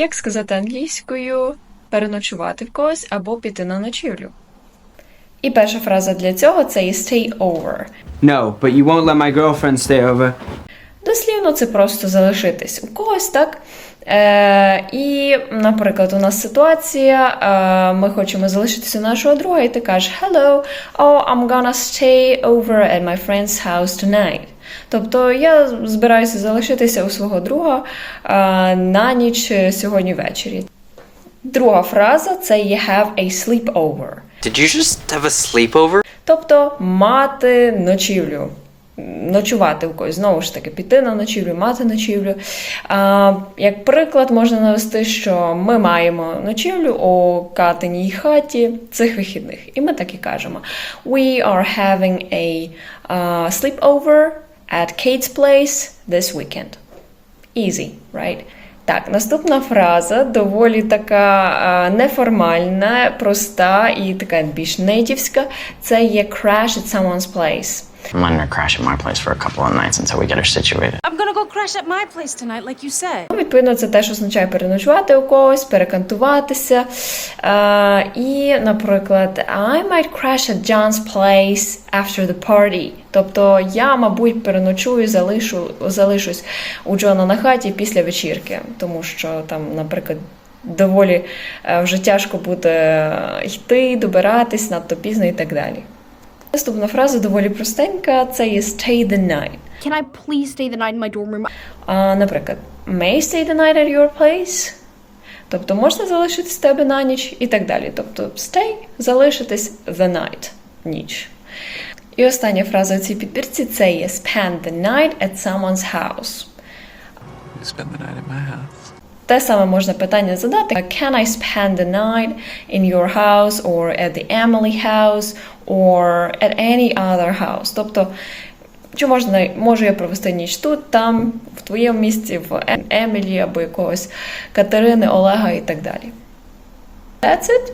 Як сказати англійською переночувати в когось або піти на ночівлю? І перша фраза для цього це є stay over. No, but you won't let my girlfriend stay over. Дослівно це просто залишитись у когось, так? Е, і, наприклад, у нас ситуація, е, ми хочемо залишитися у нашого друга, і ти кажеш Hello, oh, I'm gonna stay over at my friend's house tonight. Тобто я збираюся залишитися у свого друга е, на ніч е, сьогодні ввечері. Друга фраза це є have a sleepover. Did you just have a sleepover? Тобто мати ночівлю. Ночувати у когось, знову ж таки, піти на ночівлю, мати ночівлю. А, як приклад можна навести, що ми маємо ночівлю у Катиній хаті цих вихідних. І ми так і кажемо: We are having a uh, sleepover at Kate's place this weekend. Easy, right? Так, наступна фраза доволі така неформальна, проста і така більш нейтівська. Це є crash at someone's place. I'm letting her crash at my place for a couple of nights until we get her situated. I'm Ну, Відповідно, це теж означає переночувати у когось, перекантуватися. А, і, наприклад, I might crash at John's place after the party. Тобто я, мабуть, переночую, залишу, залишусь у Джона на хаті після вечірки, тому що там, наприклад, доволі е, вже тяжко буде йти, добиратись надто пізно і так далі. Наступна фраза доволі простенька, це є stay the night. Can I please stay the night in my dorm room? А, наприклад, may stay the night at your place. Тобто можна залишитись в тебе на ніч і так далі. Тобто stay – залишитись the night – ніч. І остання фраза у цій підбірці це є spend the night at someone's house. Spend the night at my house. Те саме можна питання задати. Can I spend the night in your house or at the Emily house or at any other house? Тобто, чи можна, можу я провести ніч тут, там, в твоєму місці, в Е- Емілі або якогось Катерини, Олега і так далі. That's it.